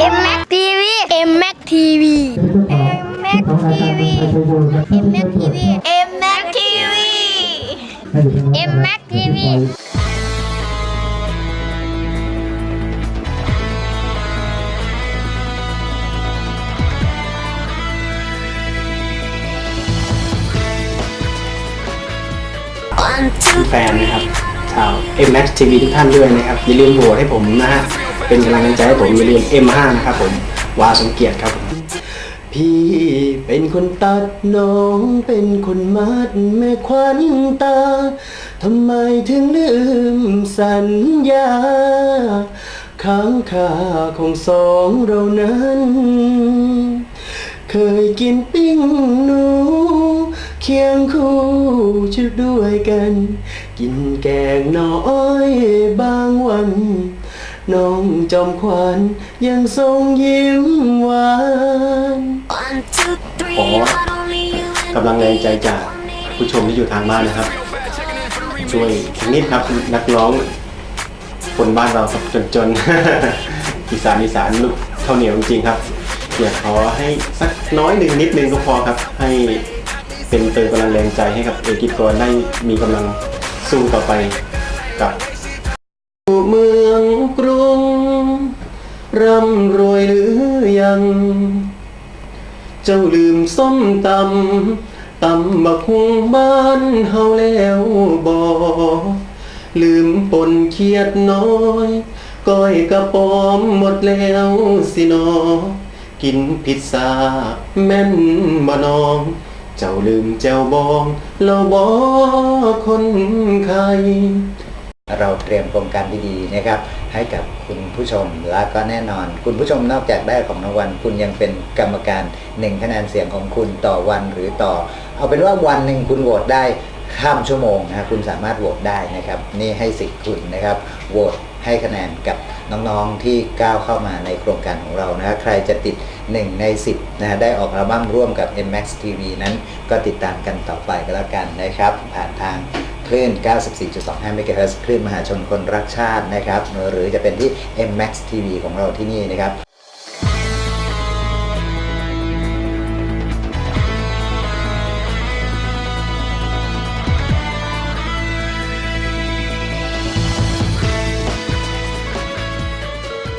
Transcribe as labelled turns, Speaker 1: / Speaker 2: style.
Speaker 1: เอ็มแม็กทีวีเอ็มแม็กทีวีเอ็มแม็กทีวีเอ็มแม็กทีวีเอ็ม
Speaker 2: แม็
Speaker 1: กทีวีเอ็มแม็กทีวี
Speaker 3: แฟ
Speaker 2: นนะครับชาว MX TV ทุกท่านด้วยนะครับ อย่าลืมโหวตให้ผมนะฮะ เป็นกำลังใจให้ผมอย่าลืม M5 นะครับผมวาสมเกียรติครับ พี่เป็นคนตัดน้องเป็นคนมัดแม่ควันตาทำไมถึงลืมสัญญาค้างคาของสองเรานั้น เคยกินปิ้งหนู เคียงคู่ชุดด้วยกัน กินแกงน้อยบาง นน้องจอมขวัญยังทรงยิ้มหวานขอกำลังแรงใจจากผู้ชมที่อยู่ทางบ้านนะครับ ช่วยสักนิดครับนักร้องคนบ้านเราสับจนๆอีสานอีสานลูกข้าวเหนียวจริงๆครับอยากขอให้สักน้อยหนึ่งนิดนึงก็พอครับ ให้เป็นเติมกำลังแรงใจให้กับเอกิตกรได้มีกำลังสู้ต่อไปกับ เมืองกรุง ร่ำรวยหรือยัง เจ้าลืมส้มตำตำบักหุงบ้านเฮาแล้วบอลืมปนเครียดน้อยก้อยกระปอมหมดแล้วสินอ กินพิซซ่าแม่นบ่นอง เจ้าลืมแจวบองเราบอคนไข้
Speaker 4: เราเตรียมโครงการดีๆนะครับให้กับคุณผู้ชมและก็แน่นอน คุณผู้ชมนอกจากได้ของรางวัลคุณยังเป็นกรรมการหนึ่งคะแนนเสียงของคุณต่อวันหรือต่อ เอาเป็นว่าวันหนึ่งคุณโหวตได้ข้ามชั่วโมงนะคุณสามารถโหวตได้นะครับ นี่ให้สิทธิ์คุณนะครับโหวตให้คะแนนกับน้องๆที่ก้าวเข้ามาในโครงการของเรานะใครจะติด 1 ใน 10นะฮะได้ออกอัลบั้มร่วมกับ MX TV นั้นก็ติดตามกันต่อไปก็แล้วกันนะครับ ผ่านทาง คลื่น 94.25 เมกะเฮิรตซ์คลื่นมหาชนคนรักชาตินะครับ หรือจะเป็นที่ MMAX TV ของเราที่นี่นะครับ